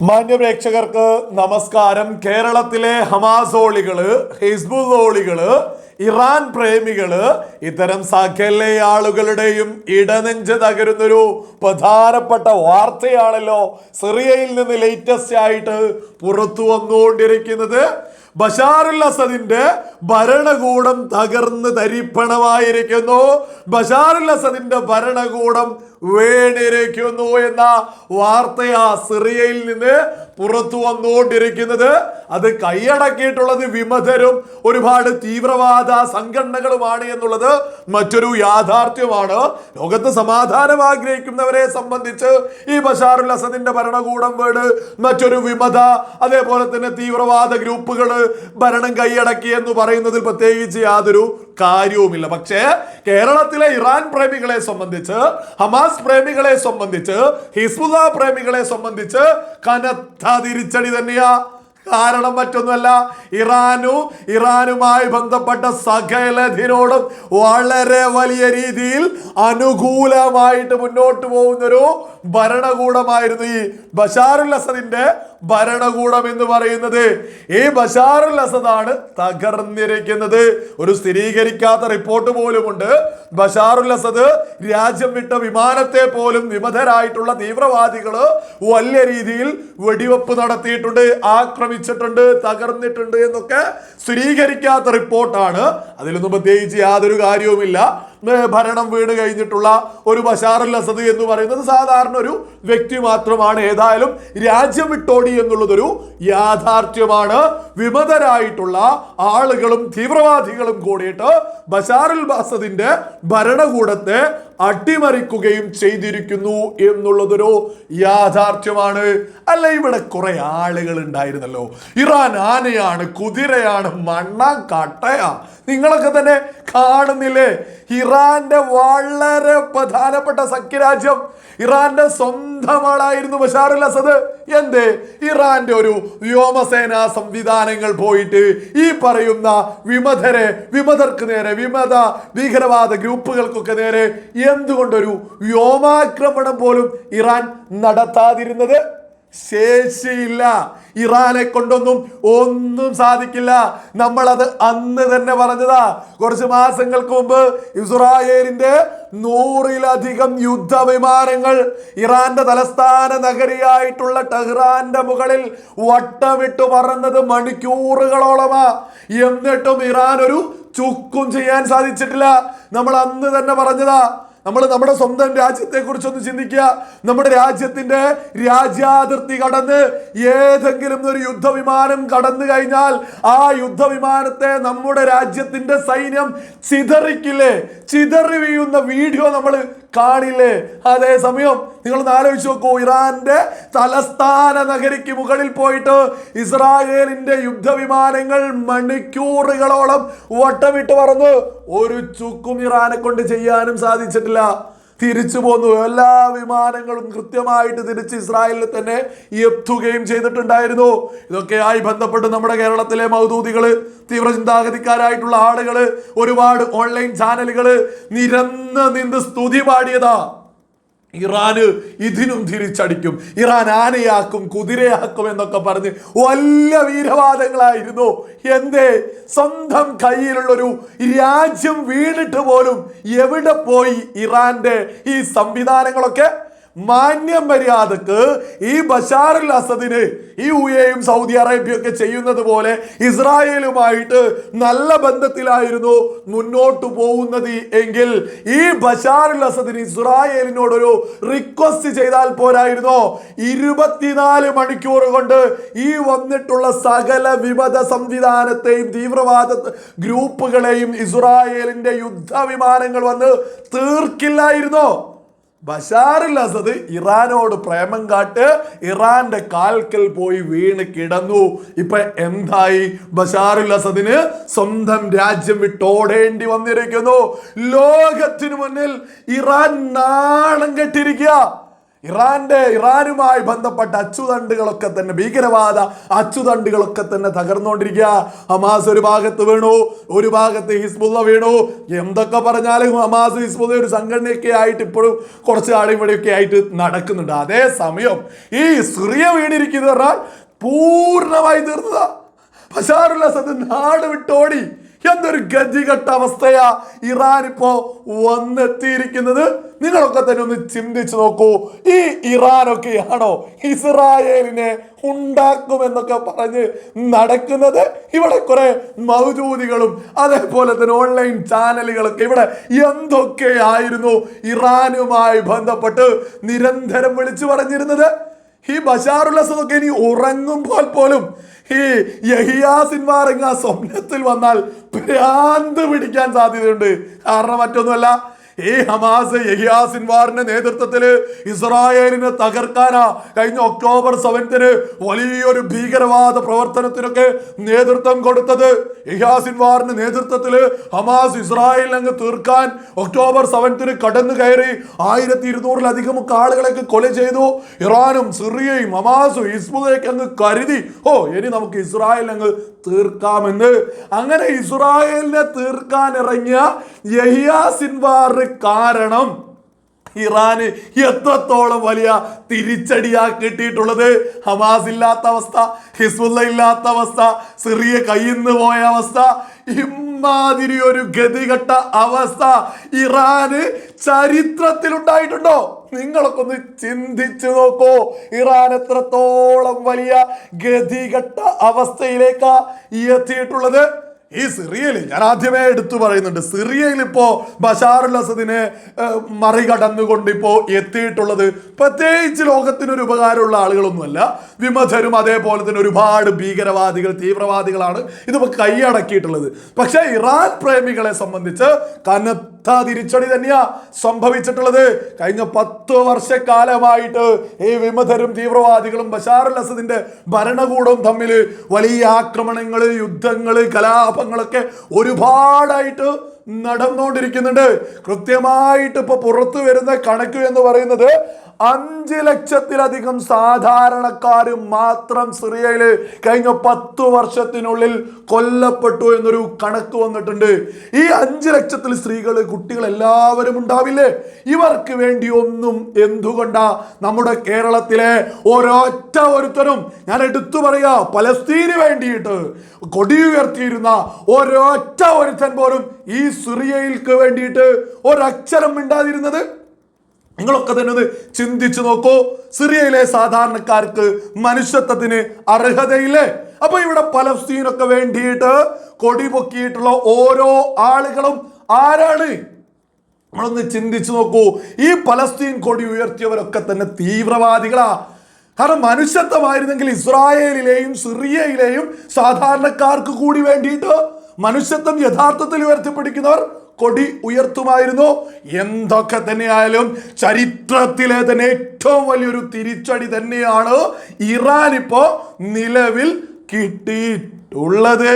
മാന്യപ്രേക്ഷകർക്ക് നമസ്കാരം. കേരളത്തിലെ ഹമാസോളികൾ ഹിസ്ബുസോളികൾ ഇറാൻ പ്രേമികൾ ഇത്തരം സകല ആളുകളുടെയും ഇടനെഞ്ച് തകരുന്നൊരു പ്രധാനപ്പെട്ട വാർത്തയാണല്ലോ സിറിയയിൽ നിന്ന് ലേറ്റസ്റ്റ് ആയിട്ട് പുറത്തു വന്നുകൊണ്ടിരിക്കുന്നത്. ബഷാറുൽ അസദിന്റെ ഭരണകൂടം തകർന്ന് തരിപ്പണമായിരിക്കുന്നു. ബഷാറുൽ അസദിന്റെ ഭരണകൂടം വീണിരിക്കുന്നു എന്ന വാർത്തയാ സിറിയയിൽ നിന്ന് പുറത്തു വന്നുകൊണ്ടിരിക്കുന്നത്. അത് കൈയടക്കിയിട്ടുള്ളത് വിമതരും ഒരുപാട് തീവ്രവാദ സംഘടനകളുമാണ് എന്നുള്ളത് മറ്റൊരു യാഥാർത്ഥ്യമാണ്. ലോകത്ത് സമാധാനം ആഗ്രഹിക്കുന്നവരെ സംബന്ധിച്ച് ഈ ബഷാറുൽ അസദിന്റെ ഭരണകൂടം വീട് മറ്റൊരു വിമത അതേപോലെ തന്നെ തീവ്രവാദ ഗ്രൂപ്പുകൾ ഭരണം കൈയടക്കി എന്ന് പറയുന്നതിൽ പ്രത്യേകിച്ച് യാതൊരു കാര്യവുമില്ല. പക്ഷേ കേരളത്തിലെ ഇറാൻ പ്രേമികളെ സംബന്ധിച്ച് ഹമാസ് പ്രേമികളെ സംബന്ധിച്ച് ഹിസ്ബുദ പ്രേമികളെ സംബന്ധിച്ച് കനത്ത തിരിച്ചടി തന്നെയാ. കാരണം മറ്റൊന്നുമല്ല ഇറാനു ഇറാനുമായി ബന്ധപ്പെട്ട സകലതിനോടും വളരെ വലിയ രീതിയിൽ അനുകൂലമായിട്ട് മുന്നോട്ട് പോകുന്നൊരു ഭരണകൂടമായിരുന്നു ഈ ബഷാറുൽ അസദിന്റെ ഭരണകൂടം എന്ന് പറയുന്നത്. ഈ ബഷാറുൽ അസദാണ് തകർന്നിരിക്കുന്നത്. ഒരു സ്ഥിരീകരിക്കാത്ത റിപ്പോർട്ട് പോലുമുണ്ട്. ബഷാറുൽ അസദ് രാജ്യം വിട്ട വിമാനത്തെ പോലും വിമതരായിട്ടുള്ള തീവ്രവാദികൾ വലിയ രീതിയിൽ വെടിവെപ്പ് നടത്തിയിട്ടുണ്ട് ആക്രമിച്ചിട്ടുണ്ട് തകർന്നിട്ടുണ്ട് എന്നൊക്കെ സ്ഥിരീകരിക്കാത്ത റിപ്പോർട്ടാണ്. അതിലൊന്നും പ്രത്യേകിച്ച് യാതൊരു കാര്യവുമില്ല. ഭരണം വീണ് കഴിഞ്ഞിട്ടുള്ള ഒരു ബഷാറുൽ അസദ് എന്ന് പറയുന്നത് സാധാരണ ഒരു വ്യക്തി മാത്രമാണ്. ഏതായാലും രാജ്യം വിട്ടോടി എന്നുള്ളതൊരു യാഥാർത്ഥ്യമാണ്. വിമതരായിട്ടുള്ള ആളുകളും തീവ്രവാദികളും കൂടിയിട്ട് ബഷാറുൽ അസദിന്റെ ഭരണകൂടത്തെ അട്ടിമറിക്കുകയും ചെയ്തിരിക്കുന്നു എന്നുള്ളതൊരു യാഥാർത്ഥ്യമാണ്. അല്ല ഇവിടെ കുറെ ആളുകൾ ഉണ്ടായിരുന്നല്ലോ ഇറാൻ ആനയാണ് കുതിരയാണ് മണ്ണ കട്ടയ. നിങ്ങളൊക്കെ തന്നെ കാണുന്നില്ലേ? ഇറാന്റെ വളരെ പ്രധാനപ്പെട്ട സഖ്യരാജ്യം. ഇറാന്റെ സ്വന്തം ആളായിരുന്നു ബഷാറുൽ അസദ്. എന്തേ? ഇറാന്റെ ഒരു വ്യോമസേനാ സംവിധാനങ്ങൾ പോയിട്ട് ഈ പറയുന്ന വിമതരെ വിമതർക്ക് നേരെ വിമത ഭീകരവാദ ഗ്രൂപ്പുകൾക്കൊക്കെ നേരെ എന്തുകൊണ്ടൊരു വ്യോമാക്രമണം പോലും ഇറാൻ നടത്താതിരുന്നത്? ശേഷിയില്ല. ഇറാനെ കൊണ്ടൊന്നും ഒന്നും സാധിക്കില്ല. നമ്മളത് അന്ന് തന്നെ പറഞ്ഞതാ. കുറച്ച് മാസങ്ങൾക്ക് മുമ്പ് ഇസ്രായേലിന്റെ നൂറിലധികം യുദ്ധവിമാനങ്ങൾ ഇറാന്റെ തലസ്ഥാന നഗരിയായിട്ടുള്ള ടെഹ്റാന്റെ മുകളിൽ വട്ടമിട്ട് പറന്നത് മണിക്കൂറുകളോളമാ. എന്നിട്ടും ഇറാൻ ഒരു ചുക്കും ചെയ്യാൻ സാധിച്ചിട്ടില്ല. നമ്മൾ അന്ന് തന്നെ പറഞ്ഞതാ. നമ്മൾ നമ്മുടെ സ്വന്തം രാജ്യത്തെ കുറിച്ചൊന്ന് ചിന്തിക്കുക. നമ്മുടെ രാജ്യത്തിന്റെ രാജ്യാതിർത്തി കടന്ന് ഏതെങ്കിലും ഒരു യുദ്ധവിമാനം കടന്നു കഴിഞ്ഞാൽ ആ യുദ്ധവിമാനത്തെ നമ്മുടെ രാജ്യത്തിന്റെ സൈന്യം ചിതറിക്കില്ലേ? ചിതറി വീഴുന്ന വീഡിയോ നമ്മൾ കാണില്ലേ? അതേസമയം നിങ്ങൾ ആലോചിച്ച് നോക്കൂ. ഇറാന്റെ തലസ്ഥാന നഗരിക്ക് മുകളിൽ പോയിട്ട് ഇസ്രായേലിന്റെ യുദ്ധവിമാനങ്ങൾ മണിക്കൂറുകളോളം വട്ടമിട്ട് പറന്ന് ഒരു ചുക്കും ഇറാനെ കൊണ്ട് ചെയ്യാനും സാധിച്ചിട്ടില്ല. തിരിച്ചു പോന്നു. എല്ലാ വിമാനങ്ങളും കൃത്യമായിട്ട് തിരിച്ച് ഇസ്രായേലിൽ തന്നെ എത്തുകയും ചെയ്തിട്ടുണ്ടായിരുന്നു. ഇതൊക്കെയായി ബന്ധപ്പെട്ട് നമ്മുടെ കേരളത്തിലെ മൗദൂദികൾ തീവ്രചിന്താഗതിക്കാരായിട്ടുള്ള ആളുകൾ ഒരുപാട് ഓൺലൈൻ ചാനലുകൾ നിരന്ന് നിന്ന് സ്തുതി പാടിയതാ. ഇറാന് ഇതിനും തിരിച്ചടിക്കും. ഇറാൻ ആനയാക്കും കുതിരയാക്കും എന്നൊക്കെ പറഞ്ഞ് വല്ല വീരവാദങ്ങളായിരുന്നു. എന്തേ? സ്വന്തം കയ്യിലുള്ളൊരു രാജ്യം വീണിട്ട് പോലും എവിടെ പോയി ഇറാന്റെ ഈ സംവിധാനങ്ങളൊക്കെ? മാന്യം മര്യാദയ്ക്ക് ഈ ബഷാറുൽ അസദിന് ഈ യു എയും സൗദി അറേബ്യയൊക്കെ ചെയ്യുന്നത് പോലെ ഇസ്രായേലുമായിട്ട് നല്ല ബന്ധത്തിലായിരുന്നു മുന്നോട്ട് പോകുന്നത് എങ്കിൽ ഈ ബഷാറുൽ അസദിന് ഇസ്രായേലിനോടൊരു റിക്വസ്റ്റ് ചെയ്താൽ പോരായിരുന്നോ. ഇരുപത്തിനാല് മണിക്കൂർ കൊണ്ട് ഈ വന്നിട്ടുള്ള സകല വിമത സംവിധാനത്തെയും തീവ്രവാദ ഗ്രൂപ്പുകളെയും ഇസ്രായേലിന്റെ യുദ്ധ വിമാനങ്ങൾ വന്ന് തീർക്കില്ലായിരുന്നോ. ബഷാറുൽ അസദ് ഇറാനോട് പ്രേമം കാട്ട് ഇറാന്റെ കാൽക്കൽ പോയി വീണ് കിടന്നു. ഇപ്പൊ എന്തായി? ബഷാറുൽ അസദിന് സ്വന്തം രാജ്യം വിട്ടോടേണ്ടി വന്നിരിക്കുന്നു. ലോകത്തിനു മുന്നിൽ ഇറാൻ നാണം കെട്ടിരിക്കുക. ഇറാന്റെ ഇറാനുമായി ബന്ധപ്പെട്ട അച്ചുതണ്ടുകളൊക്കെ തന്നെ ഭീകരവാദ അച്ചുതണ്ടുകളൊക്കെ തന്നെ തകർന്നുകൊണ്ടിരിക്കുക. ഹമാസ് ഒരു ഭാഗത്ത് വീണു ഒരു ഭാഗത്ത് ഹിസ്ബുള്ള വീണു. എന്തൊക്കെ പറഞ്ഞാലും ഹമാസ് ഹിസ്ബുള്ള ഒരു സംഘടനയൊക്കെ ആയിട്ട് ഇപ്പോഴും കുറച്ച് കാലം ഇവിടെയൊക്കെ ആയിട്ട് നടക്കുന്നുണ്ട്. അതേ സമയം ഈ സിറിയ വീണിരിക്കുന്ന പൂർണമായി തീർന്നതാ. ബഷാറുൽ അസദ് നാട് വിട്ടോടി. എന്തൊരു ഗതികെട്ട അവസ്ഥയാ ഇറാൻ ഇപ്പോ വന്നെത്തിയിരിക്കുന്നത്. നിങ്ങളൊക്കെ തന്നെ ഒന്ന് ചിന്തിച്ചു നോക്കൂ ഈ ഇറാനൊക്കെയാണോ ഇസ്രായേലിനെ ഉണ്ടാക്കുമെന്നൊക്കെ പറഞ്ഞ് നടക്കുന്നത്? ഇവിടെ കുറെ മൗജൂദികളും അതേപോലെ തന്നെ ഓൺലൈൻ ചാനലുകളൊക്കെ ഇവിടെ എന്തൊക്കെയായിരുന്നു ഇറാനുമായി ബന്ധപ്പെട്ട് നിരന്തരം വിളിച്ചു പറഞ്ഞിരുന്നത്? ഈ ബഷാറുൽ അസദൊക്കെ ഇനി ഉറങ്ങുമ്പോൾ പോലും. ഈ യഹിയാ സ്വപ്നത്തിൽ വന്നാൽ ഭ്രാന്ത് പിടിക്കാൻ സാധ്യതയുണ്ട്. കാരണം മറ്റൊന്നുമല്ല ഈ ഹമാസ് യഹിയാ നേതൃത്വത്തിൽ ഇസ്രായേലിനെ തകർക്കാനാ കഴിഞ്ഞ ഒക്ടോബർ സെവൻത്തിന് വലിയൊരു ഭീകരവാദ പ്രവർത്തനത്തിനൊക്കെ നേതൃത്വം കൊടുത്തത്. യഹിയാ നേതൃത്വത്തിൽ ഹമാസ് ഇസ്രായേലിൽ അങ്ങ് തീർക്കാൻ ഒക്ടോബർ സെവൻത്തിന് കടന്നു കയറി ആയിരത്തി ഇരുന്നൂറിലധികം ആളുകളൊക്കെ കൊല ചെയ്തു. ഇറാനും സിറിയയും ഹമാസും ഹിസ്ബുദയൊക്കെ അങ്ങ് കരുതി ഓ ഇനി നമുക്ക് ഇസ്രായേൽ അങ്ങ് തീർക്കാമെന്ന്. അങ്ങനെ ഇസ്രായേലിനെ തീർക്കാൻ ഇറങ്ങിയ യഹിയാ കാരണം ഇറാന് എത്രത്തോളം വലിയ തിരിച്ചടിയാ കിട്ടിയിട്ടുള്ളത്. ഹമാസ് ഇല്ലാത്ത അവസ്ഥ ഹിസ്ബുല്ല ഇല്ലാത്ത അവസ്ഥ സിറിയ കയ്യിന്ന് പോയ അവസ്ഥ ഇമാതിരി ഒരു ഗതികെട്ട അവസ്ഥ ഇറാന് ചരിത്രത്തിൽ ഉണ്ടായിട്ടുണ്ടോ നിങ്ങളൊക്കെ ഒന്ന് ചിന്തിച്ചു നോക്കൂ. ഇറാൻ എത്രത്തോളം വലിയ ഗതികെട്ട അവസ്ഥയിലേക്കാ എത്തിയിട്ടുള്ളത്. ഈ സിറിയയിൽ ഞാൻ ആദ്യമേ എടുത്തു പറയുന്നുണ്ട്. സിറിയയിൽ ഇപ്പോ ബഷാറുൽ അസദിനെ മറികടന്നുകൊണ്ട് ഇപ്പോ എത്തിയിട്ടുള്ളത് പ്രത്യേകിച്ച് ലോകത്തിനൊരു ഉപകാരമുള്ള ആളുകളൊന്നുമല്ല. വിമതരും അതേപോലെ തന്നെ ഒരുപാട് ഭീകരവാദികൾ തീവ്രവാദികളാണ് ഇതിപ്പോ കൈയടക്കിയിട്ടുള്ളത്. പക്ഷേ ഇറാൻ പ്രേമികളെ സംബന്ധിച്ച് കനത്ത തിരിച്ചടി തന്നെയാ സംഭവിച്ചിട്ടുള്ളത്. കഴിഞ്ഞ പത്ത് വർഷക്കാലമായിട്ട് ഈ വിമതരും തീവ്രവാദികളും ബഷാർ അസദിന്റെ ഭരണകൂടവും തമ്മിൽ വലിയ ആക്രമണങ്ങൾ യുദ്ധങ്ങൾ കലാപങ്ങളൊക്കെ ഒരുപാടായിട്ട് നടന്നുകൊണ്ടിരിക്കുന്നുണ്ട് കൃത്യമായിട്ട് ഇപ്പൊ പുറത്തു വരുന്ന കണക്ക് എന്ന് പറയുന്നത് അഞ്ച് ലക്ഷത്തിലധികം സാധാരണക്കാരും മാത്രം സിറിയയിൽ കഴിഞ്ഞ പത്തു വർഷത്തിനുള്ളിൽ കൊല്ലപ്പെട്ടു എന്നൊരു കണക്ക് വന്നിട്ടുണ്ട്. ഈ അഞ്ച് ലക്ഷത്തിൽ സ്ത്രീകൾ കുട്ടികൾ എല്ലാവരും ഉണ്ടാവില്ലേ? ഇവർക്ക് വേണ്ടി ഒന്നും എന്തുകൊണ്ടാ നമ്മുടെ കേരളത്തിലെ ഒരൊറ്റ ഒരുത്തരും ഞാൻ എടുത്തു പറയാ പലസ്തീന് വേണ്ടിയിട്ട് കൊടി ഉയർത്തിയിരുന്ന ഒരൊറ്റ ഒരുത്തൻ പോലും ഈ സിറിയയിൽക്ക് വേണ്ടിയിട്ട് ഒരക്ഷരം മിണ്ടാതിരുന്നത്? നിങ്ങളൊക്കെ തന്നെ ഒന്ന് ചിന്തിച്ചു നോക്കൂ. സിറിയയിലെ സാധാരണക്കാർക്ക് മനുഷ്യത്വത്തിന് അർഹതയില്ലേ? അപ്പൊ ഇവിടെ പലസ്തീനൊക്കെ വേണ്ടിയിട്ട് കൊടി പൊക്കിയിട്ടുള്ള ഓരോ ആളുകളും ആരാണ്? നമ്മളൊന്ന് ചിന്തിച്ചു നോക്കൂ. ഈ പലസ്തീൻ കൊടി ഉയർത്തിയവരൊക്കെ തന്നെ തീവ്രവാദികളാ. കാരണം മനുഷ്യത്വമായിരുന്നെങ്കിൽ ഇസ്രായേലിലെയും സിറിയയിലെയും സാധാരണക്കാർക്ക് കൂടി വേണ്ടിയിട്ട് മനുഷ്യത്വം യഥാർത്ഥത്തിൽ ഉയർത്തിപ്പിടിക്കുന്നവർ കൊടി ഉയർത്തുമായിരുന്നു. എന്തൊക്കെ തന്നെയായാലും ചരിത്രത്തിലെ തന്നെ ഏറ്റവും വലിയൊരു തിരിച്ചടി തന്നെയാണ് ഇറാൻ ഇപ്പോ നിലവിൽ കിട്ടിയിട്ടുള്ളത്.